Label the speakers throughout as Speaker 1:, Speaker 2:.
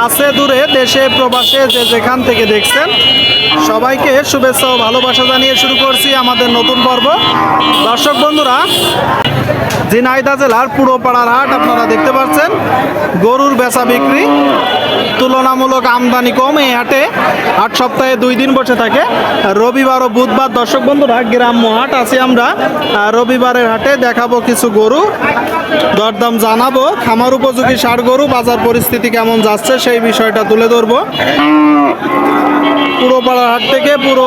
Speaker 1: কাছে দূরে, দেশে, প্রবাসে, যে যেখান থেকে দেখছেন, সবাইকে শুভেচ্ছা ও ভালোবাসা জানিয়ে শুরু করছি আমাদের নতুন পর্ব। দর্শক বন্ধুরা ঝিনাইদা জেলার পুরোপাড়ার হাট আপনারা দেখতে পাচ্ছেন, গরুর বেচা বিক্রি। তুলনামূলক আমদানি কম এই হাটে। আট সপ্তাহে দুই দিন বসে থাকে। রবিবার ও বুধবার দর্শক বন্ধুরা গ্রাম্য হাট আছি আমরা। রবিবারের হাটে দেখাবো কিছু গরু। দরদাম জানাব। খামার উপযোগী ষাট গরু বাজার পরিস্থিতি কেমন যাচ্ছে সেই বিষয়টা তুলে ধরবো। পুরো পাড়ার হাট থেকে পুরো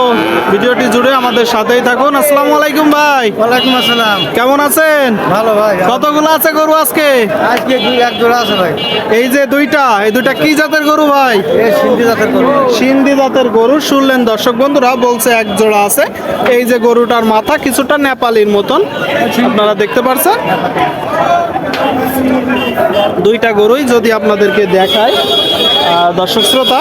Speaker 1: ভিডিওটি জুড়ে আমাদের সাথেই থাকুন। আসসালামু আলাইকুম ভাই।
Speaker 2: ওয়ালাইকুম আসসালাম।
Speaker 1: কেমন আছেন?
Speaker 2: ভালো ভাই।
Speaker 1: কতগুলো আছে গরু আজকে?
Speaker 2: আজকে দুই এক জোড়া আছে ভাই।
Speaker 1: এই যে দুইটা এই দুইটা কি জাতের গরু ভাই?
Speaker 2: সিন্ধি জাতের গরু।
Speaker 1: সিন্ধি জাতের গরু শুনলেন দর্শক বন্ধুরা বলছে এক জোড়া আছে। এই যে গরুটার মাথা কিছুটা নেপালির মতন আপনারা দেখতে পারছেন? দুইটা গরুই যদি আপনাদেরকে দেখায়। দর্শক শ্রোতা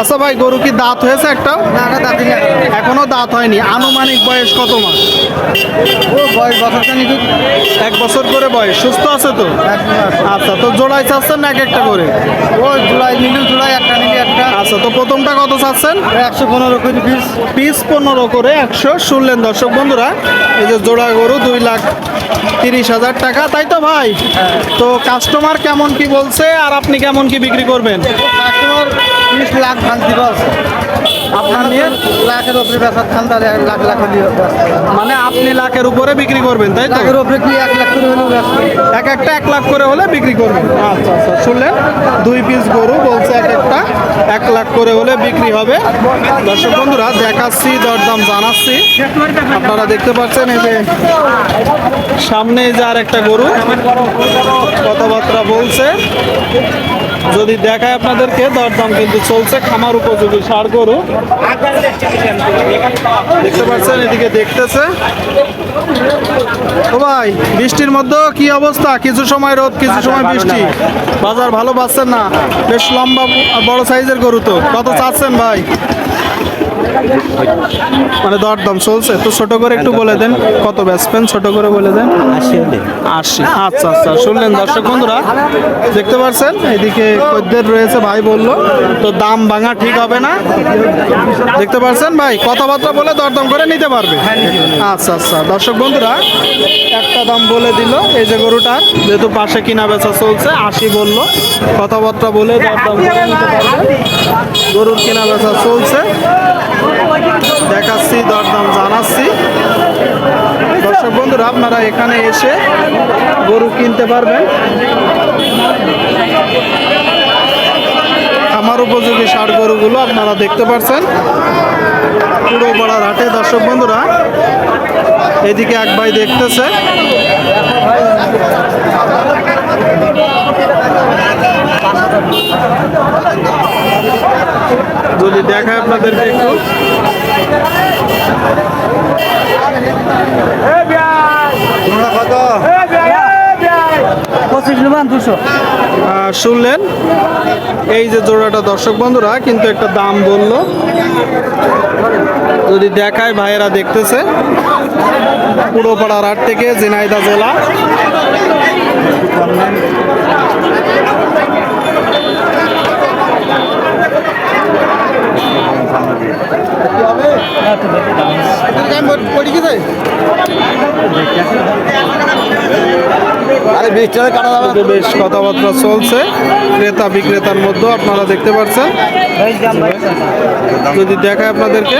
Speaker 1: আচ্ছা ভাই গরু কি দাঁত হয়েছে একটা
Speaker 2: না না দাদি না
Speaker 1: এখনও দাঁত হয়নি। আনুমানিক বয়স কত মাস?
Speaker 2: ও বয়স
Speaker 1: এক বছর করে বয়স। সুস্থ আছে তো? আচ্ছা তো জোড়াই চাচ্ছেন না এক একটা করে?
Speaker 2: ও জুলাই নিলু জুলাই একটা নিলি একটা।
Speaker 1: আচ্ছা তো প্রথমটা কত চাচ্ছেন?
Speaker 2: একশো পনেরো কেজি পিস
Speaker 1: পিস পনেরো করে একশো। শুনলেন দর্শক বন্ধুরা এই যে জোড়া গরু দুই লাখ তিরিশ হাজার টাকা। তাই তো ভাই? তো কাস্টমার কেমন কি বলছে আর আপনি কেমন কি বিক্রি করবেন?
Speaker 2: কাস্টমার লাখ ভাঙতি আপনার নিয়ে লাখের উপরে লাখ লাখ হলে
Speaker 1: মানে আপনি লাখের উপরে বিক্রি করবেন তাই
Speaker 2: লাখের উপরে কি এক লাখ করে ব্যস্ত
Speaker 1: এক একটা এক লাখ করে হলে বিক্রি করবেন। আচ্ছা আচ্ছা শুনলেন? দুই পিস গরু বলছে এক একটা। এক লাখ করে হলে বিক্রি হবে। দর্শক বন্ধুরা দেখাচ্ছি দরদাম জানাচ্ছি। আপনারা দেখতে পাচ্ছেন এই যে সামনে এই যে আর একটা গরু কথাবার্তা বলছে। যদি দেখায় আপনাদেরকে দরদাম কিন্তু চলছে খামার উপযোগী সার গরু। দেখতে পাচ্ছেন এদিকে দেখতেছে। ও ভাই বৃষ্টির মধ্যে কি অবস্থা? কিছু সময় রোদ কিছু সময় বৃষ্টি। বাজার ভালো পাচ্ছেন না? বেশ লম্বা বড় সাইজের গরু তো। কত চাচ্ছেন ভাই? মানে দরদাম চলছে। তো ছোট করে একটু বলে দেন কত বেচবেন ছোট করে বলে দেন। আশি আচ্ছা আচ্ছা শুনলেন দর্শক বন্ধুরা। দেখতে পাচ্ছেন এদিকে খদ্দের রয়েছে ভাই বলল তো দাম ভাঙা ঠিক হবে না? দেখতে পাচ্ছেন ভাই? কথাবার্তা বলে দরদাম করে নিতে পারবে। আচ্ছা আচ্ছা। দর্শক বন্ধুরা একটা দাম বলে দিল এই যে গরুটার যেহেতু পাশে কিনা বেচা চলছে আশি বলল। কথাবার্তা বলে দরদাম করে নিতে পারবে। গরুর কেনা বেচা চলছে। দেখাচ্ছি, দরদাম জানাচ্ছি। দর্শক বন্ধুরা, আপনারা এখানে এসে গরু কিনতে পারবেন। আমার উপযোগী সার গরুগুলো আপনারা দেখতে পাচ্ছেন পুরো পাড়ার হাটে, দর্শক বন্ধুরা, এদিকে এক ভাই দেখতেছে। যদি দেখায় আপনাদেরকে একটু।
Speaker 2: পঁচিশ দুশো।
Speaker 1: আহ, শুনলেন? এই যে জোড়াটা দর্শক বন্ধুরা কিন্তু একটা দাম বলল। যদি দেখায় ভাইয়েরা দেখতেছে পুরো পাড়ার হাট থেকে ঝিনাইদা জেলা।
Speaker 2: আরে বিশ কাটা যাবে
Speaker 1: বেশ কথাবার্তা চলছে। ক্রেতা বিক্রেতার মধ্যে আপনারা দেখতে পাচ্ছেন। যদি দেখায় আপনাদেরকে।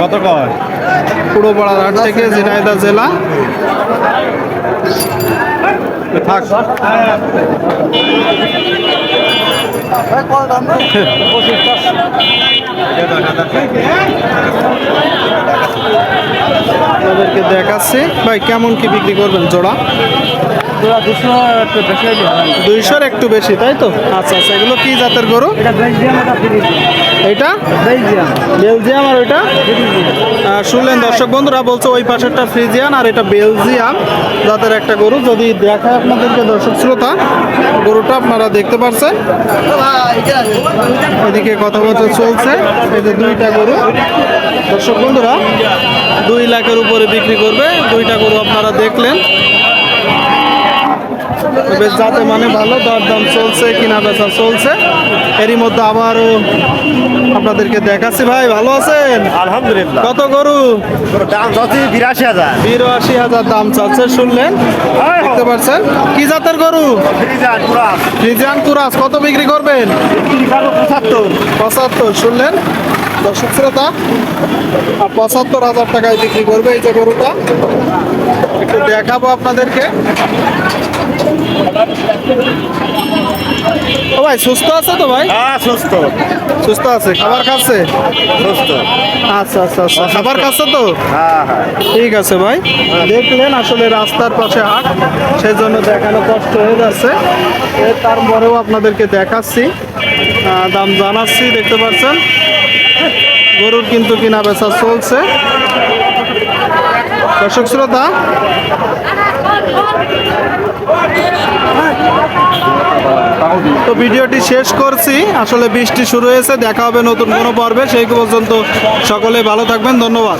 Speaker 2: কত কয়?
Speaker 1: পুরো পাড়ার হাট থেকে ঝিনাইদা জেলা। থাক। দেখাচ্ছি। ভাই কেমন কি বিক্রি করবেন জোড়া?
Speaker 2: দুশো একটু বেশি
Speaker 1: দুইশোর একটু বেশি তাই তো? আচ্ছা আচ্ছা। এগুলো কি জাতের গরু?
Speaker 2: এটা বেলজিয়াম
Speaker 1: আর ওইটা শুনলেন দর্শক বন্ধুরা বলছে ওই পাশেরটা ফ্রিজিয়ান আর এটা বেলজিয়াম জাতের একটা গরু। যদি দেখায় আপনাদেরকে দর্শক শ্রোতা গরুটা আপনারা দেখতে পাচ্ছেন এদিকে কথাবার্তা চলছে। এই যে দুইটা গরু। দর্শক বন্ধুরা দুই লাখের উপরে বিক্রি করবে। দুইটা গরু আপনারা দেখলেন। বেশ যাতে মানে ভালো দরদাম চলছে কিনা বেচা চলছে এরই মধ্যে আবারও আপনাদেরকে দেখাচ্ছি। ভাই ভালো আছেন?
Speaker 3: আলহামদুলিল্লাহ।
Speaker 1: কত গরু?
Speaker 3: দাম যাচ্ছে বিরাশি হাজার।
Speaker 1: বিরাশি হাজার দাম চাচ্ছে শুনলেন? দেখতে পাচ্ছেন? কি জাতের গরু?
Speaker 3: ফ্রিজার পুরা
Speaker 1: কুরাস কত বিক্রি করবেন?
Speaker 3: পঁচাত্তর।
Speaker 1: পঁচাত্তর শুনলেন? দর্শক শ্রোতা আর পঁচাত্তর হাজার টাকায় বিক্রি করবে এই যে গরুটা। একটু দেখাবো আপনাদেরকে। ও ভাই সুস্থ আছে তো ভাই?
Speaker 3: হ্যাঁ সুস্থ।
Speaker 1: সুস্থ আছে খাবার খাচ্ছে?
Speaker 3: সুস্থ।
Speaker 1: আচ্ছা আচ্ছা আচ্ছা খাবার খাচ্ছে তো?
Speaker 3: হ্যাঁ হ্যাঁ।
Speaker 1: ঠিক আছে ভাই। দেখলেন আসলে রাস্তার পাশে হাট সেই জন্য দেখানো কষ্ট হয়ে যাচ্ছে। তারপরেও আপনাদেরকে দেখাচ্ছি। দাম জানাচ্ছি দেখতে পাচ্ছেন? গরুর কিন্তু কিনা বেচা চলছে। দর্শক শ্রোতা ভিডিওটি শেষ করছি। আসলে বৃষ্টি শুরু হয়েছে, দেখা হবে নতুন কোনো পর্বে। সেই পর্যন্ত সকলে ভালো থাকবেন, ধন্যবাদ।